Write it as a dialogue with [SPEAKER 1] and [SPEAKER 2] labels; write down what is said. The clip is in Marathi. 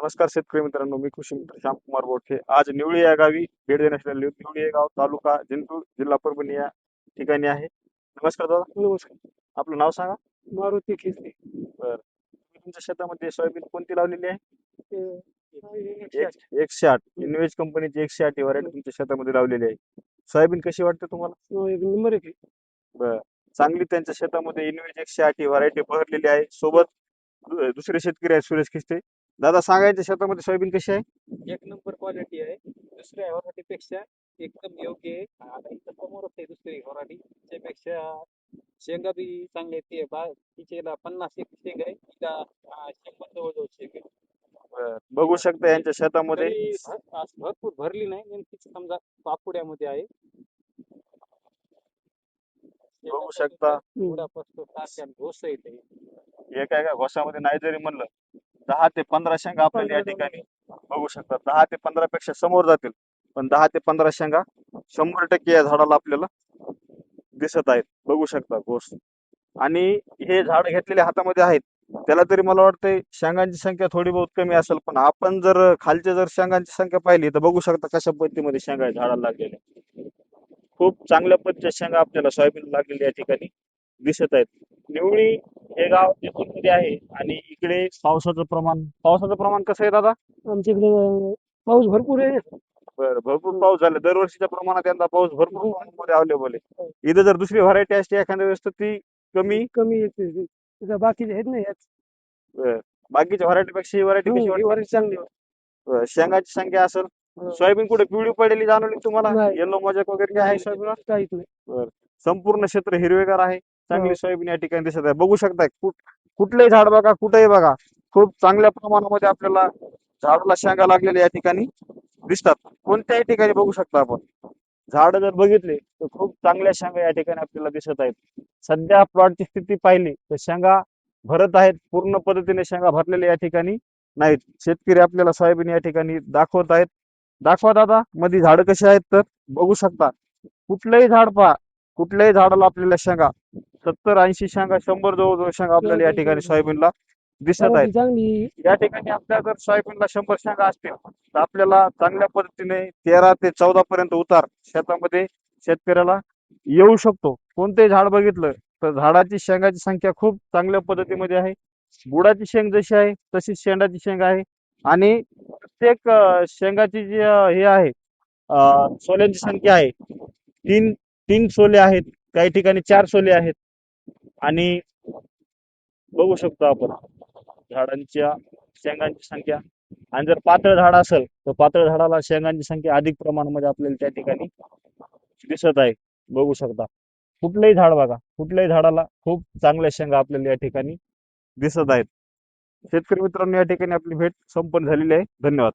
[SPEAKER 1] नमस्कार शेतकरी मित्रांनो मी कृषी मित्र श्यामकुमार बोठे आज निवळी या गावी भेट देण्यासाठी निवळी हे गाव तालुका जिंतूर जिल्हा परभणी या ठिकाणी आहे. नमस्कार दादा.
[SPEAKER 2] नमस्कार.
[SPEAKER 1] आपलं नाव सांगा.
[SPEAKER 2] मारुती खिस्ती
[SPEAKER 1] तुम्ही तुमच्या शेतामध्ये सोयाबीन कोणती लावलेली आहे?
[SPEAKER 2] एकशे आठ.
[SPEAKER 1] इन्व्हेज कंपनीची एकशे आठ व्हरायटी तुमच्या शेतामध्ये लावलेली आहे. सोयाबीन कशी वाटते तुम्हाला?
[SPEAKER 2] हो, एक नंबर एक आहे.
[SPEAKER 1] चांगली त्यांच्या शेतामध्ये इन्व्हेज एकशे आठ व्हरायटी बहरलेली आहे. सोबत दुसरे शेतकरी आहेत सुरेश खिस्ते दादा सांगायच्या शेतामध्ये सोयाबीन कशी आहे?
[SPEAKER 2] एक नंबर क्वालिटी आहे. दुसऱ्या पेक्षा एकदम योग्य आहे. आता इथं समोरच आहे दुसरी व्हरायटी त्यापेक्षा शेंगा बी चांगली आहे बा तिचेला पन्नास एक शेंग आहे. तिला शंभर जवळजवळ शेंग आहे.
[SPEAKER 1] बघू शकता यांच्या शेतामध्ये.
[SPEAKER 2] भरपूर भरली नाही. नेमकीच समजा पापुड्यामध्ये आहे.
[SPEAKER 1] बघू शकता.
[SPEAKER 2] घोस आहे ते.
[SPEAKER 1] एका एका घोसामध्ये नाही जरी म्हणलं दहा ते पंधरा शेंगा आपल्याला या ठिकाणी बघू शकतात. दहा ते पंधरा पेक्षा समोर जातील. पण दहा ते पंधरा शेंगा शंभर टक्के या झाडाला आपल्याला दिसत आहेत. बघू शकता घोस आणि हे झाड घेतलेले हातामध्ये आहेत. त्याला तरी मला वाटतंय शेंगांची संख्या थोडी बहुत कमी असेल पण आपण जर खालच्या जर शेंगांची संख्या पाहिली तर बघू शकता कशा पद्धतीमध्ये शेंगा झाडाला लागलेल्या खूप चांगल्या पद्धतीच्या शेंगा आपल्याला सोयाबीन लागलेल्या या ठिकाणी दिसत आहेत. निवळी हे गावमध्ये आहे. आणि इकडे पावसाचं प्रमाण पावसाचं प्रमाण कसं आहे दादा?
[SPEAKER 2] आमच्या इकडे पाऊस भरपूर आहे.
[SPEAKER 1] बरं भरपूर पाऊस झाला. दरवर्षीच्या प्रमाणात यंदा पाऊस भरपूर प्रमाणामध्ये अवेलेबल आहे. इथं जर दुसरी व्हरायटी असते एखाद्या वेळेस तर ती कमी?
[SPEAKER 2] कमी येते. बाकीचे आहेत ना यात.
[SPEAKER 1] बाकीच्या व्हरायटी पेक्षा ही व्हरायटी कशी वाटते?
[SPEAKER 2] वरची चांगली
[SPEAKER 1] बरं, शेंगाची संख्या असेल
[SPEAKER 2] हो.
[SPEAKER 1] सोयाबीन कुठे पिवळी पडलेली जाणवली तुम्हाला?
[SPEAKER 2] नाही.
[SPEAKER 1] येलो मजाक वगैरे काय आहे सोयाबीन
[SPEAKER 2] काहीच नाही.
[SPEAKER 1] संपूर्ण क्षेत्र हिरवेगार आहे. चांगली
[SPEAKER 2] हो.
[SPEAKER 1] सोयाबीन या ठिकाणी दिसत आहे. बघू शकताय कुठ कुठलंही झाड बघा कुठेही बघा खूप चांगल्या प्रमाणामध्ये आपल्याला झाडाला शेंगा लागलेल्या या ठिकाणी दिसतात. कोणत्याही ठिकाणी बघू शकता आपण. झाड जर बघितले तर खूप चांगल्या शेंगा या ठिकाणी आपल्याला दिसत आहेत. सध्या प्लॉटची स्थिती पाहिली तर शेंगा भरत आहेत. पूर्ण पद्धतीने शेंगा भरलेल्या या ठिकाणी नाहीत. शेतकरी आपल्याला सोयाबीन या ठिकाणी दाखवत आहेत. दाखवा दादा मध्ये झाड कशी आहेत तर बघू शकता. कुठलंही झाड पहा कुठल्याही झाडाला आपल्याला शेंगा सत्तर ऐंशी शेंगा शंभर जवळजवळ शांगा आपल्याला या ठिकाणी सोयाबीनला दिसत आहेत.
[SPEAKER 2] चांगली
[SPEAKER 1] या ठिकाणी आपल्या जर सोयाबीनला शंभर शेंगा असतील तर आपल्याला चांगल्या पद्धतीने तेरा ते चौदा पर्यंत उतार शेतामध्ये शेतकऱ्याला येऊ शकतो. कोणतेही झाड बघितलं तर झाडाची शेंगाची संख्या खूप चांगल्या पद्धतीमध्ये आहे. बुडाची शेंग जशी आहे तशीच शेंडाची शेंग आहे. आणि प्रत्येक शेंगाची जी हे आहे सोल्यांची संख्या आहे. तीन तीन सोले आहेत. काही ठिकाणी चार सोले आहेत. आणि बघू शकतो आपण झाडांच्या शेंगांची संख्या. आणि जर पातळ झाड असेल तर पातळ झाडाला शेंगांची संख्या अधिक प्रमाणामध्ये आपल्याला त्या ठिकाणी दिसत आहे. बघू शकता. कुठलंही झाड बघा कुठल्याही झाडाला खूप चांगल्या शेंगा आपल्याला या ठिकाणी दिसत आहेत. शेतकरी मित्रांनो या ठिकाणी आपली भेट संपन्न झालेली आहे. धन्यवाद.